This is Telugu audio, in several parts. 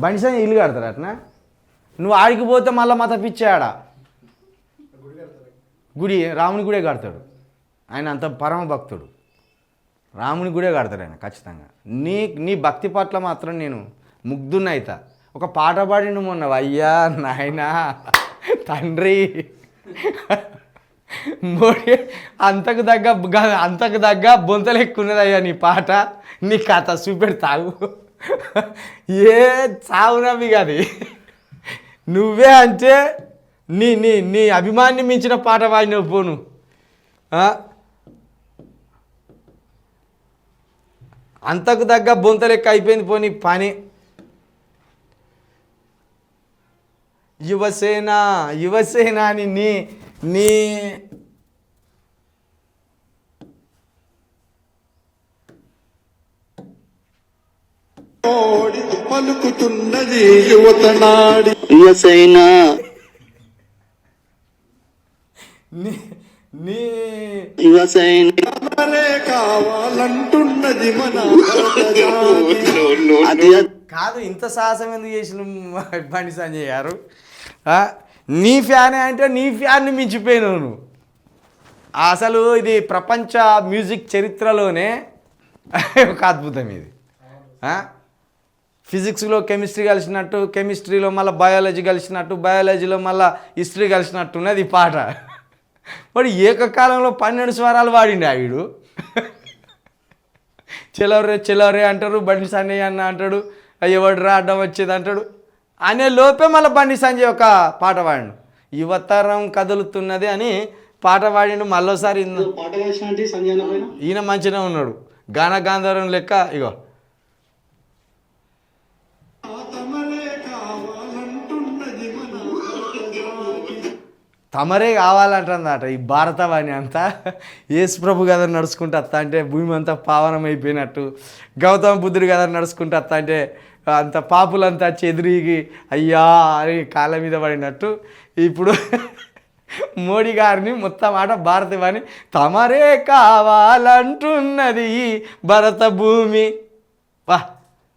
బండి సంజయ్. ఇల్లు కడతారు అట్నా? నువ్వు ఆడికి పోతే మళ్ళీ మత పిచ్చాడ గుడి రాముని గుడే కడతాడు. ఆయన అంత పరమ భక్తుడు. రాముని గుడే కడతాడు ఆయన ఖచ్చితంగా. నీ నీ భక్తి పట్ల మాత్రం నేను ముగ్ధున్నైతా ఒక పాట పాడిండు మొన్న అయ్యా నాయనా తండ్రి. మోడీ అంతకు తగ్గ అంతకు తగ్గ బొంతలు ఎక్కున్నదయ్యా నీ పాట. నీ కథ చూపెడతావు. ఏ చావునవి కాదు నువ్వే అంటే నీ నీ నీ అభిమాన్ని మించిన పాట పాడినవు పోను. అంతకు అంతకు బొంత బొంతలెక్క అయిపోయింది పోనీ పని. యువసేన యువసేన అని నీ నీ పలుకుతున్నది యువత నాడి. యువసేన నీ నీ. యువసేన మరే కావాలంటున్నది మన కాదు ఇంత సాహసం ఎందుకు చేసిన బండి సంజయ్ గారు? ఆ? నీ ఫ్యానే అంటే నీ ఫ్యాన్ని మించిపోయినావు నువ్వు. అసలు ఇది ప్రపంచ మ్యూజిక్ చరిత్రలోనే ఒక అద్భుతం ఇది. ఆ? ఫిజిక్స్లో కెమిస్ట్రీ కలిసినట్టు కెమిస్ట్రీలో మళ్ళీ బయాలజీ కలిసినట్టు బయాలజీలో మళ్ళీ హిస్టరీ కలిసినట్టు ఉన్నది ఈ పాట. వాడు ఏకకాలంలో పన్నెండు స్వరాలు వాడిండి ఆవిడు చెలవరే చెలవరే అంటారు బండి సంజయ్ అన్న అంటాడు ఎవడు రా అడ్డం వచ్చేది అంటాడు. అనే లోపే మళ్ళీ బండి సంజయ్ ఒక పాట పాడిండు యువతరం కదులుతున్నది అని పాట పాడిండు మళ్ళోసారి ఈయన మంచిగా ఉన్నాడు. గాన గాంధర్వం లెక్క ఇగో. తమరే కావాలంటుందట ఈ భారతవాణి అంతా. యేసు ప్రభు కదా నడుచుకుంటూ వస్తా అంటే భూమి అంతా పావనం అయిపోయినట్టు గౌతమ బుద్ధుడు కదా నడుచుకుంటూ అత్త అంటే అంత పాపులంతా చెదిరిగి అయ్యా అని కాళ్ళ మీద పడినట్టు. ఇప్పుడు మోడీ గారిని మొత్తం ఆట భారతవాణి తమరే కావాలంటున్నది భరత భూమి. వా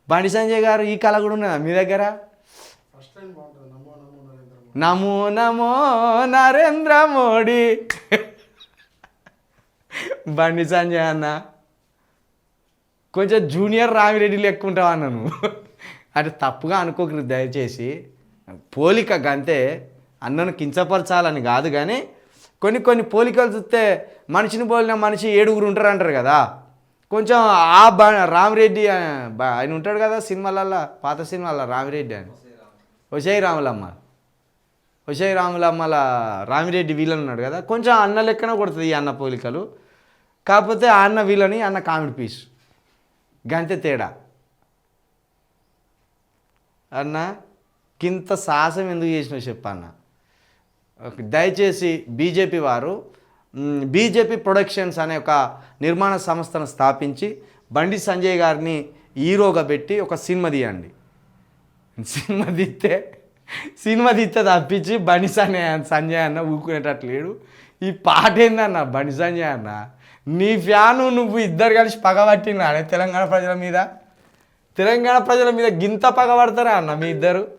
బండి సంజయ్ గారు ఈ కళ కూడా ఉన్నదా మీ దగ్గర? నమో నమో నరేంద్ర మోడీ. బండి సంజయ్ అన్న. కొంచెం జూనియర్ రామిరెడ్డి లెక్క ఉంటావు అన్న నువ్వు? అంటే తప్పుగా అనుకోకరు దయచేసి. పోలిక గంతే అన్నను కించపరచాలని కాదు కానీ కొన్ని కొన్ని పోలికలు చూస్తే మనిషిని పోలిన మనిషి ఏడుగురు ఉంటారు అంటారు కదా. కొంచెం ఆ బ రామిరెడ్డి ఆయన ఉంటాడు కదా సినిమాలల్లో పాత సినిమాల్లో రామిరెడ్డి అని. ఒసేయ్ రాములమ్మ. ఒసేయ్ రాములమ్మల రామిరెడ్డి వీళ్ళని ఉన్నాడు కదా కొంచెం అన్న లెక్కన కొడుతుంది ఈ అన్న పోలికలు. కాకపోతే ఆ అన్న వీళ్ళని అన్న కామెడీ పీస్. గంతే తేడా. అన్న కింత సాహసం ఎందుకు చేసినా చెప్పన్న? దయచేసి బీజేపీ వారు బీజేపీ ప్రొడక్షన్స్ అనే ఒక నిర్మాణ సంస్థను స్థాపించి బండి సంజయ్ గారిని హీరోగా పెట్టి ఒక సినిమా తీయండి. సినిమా తీస్తే సినిమా తీస్తే తప్పించి బండి సంజయ్ సంజయ్ అన్న ఊరుకునేటట్లు లేడు. ఈ పాట ఏందన్న బండి సంజయ్ అన్న? నీ ఫ్యాను నువ్వు ఇద్దరు కలిసి పగబట్టినా తెలంగాణ ప్రజల మీద. తెలంగాణ ప్రజల మీద గింత పగబడతారా అన్న మీ ఇద్దరు?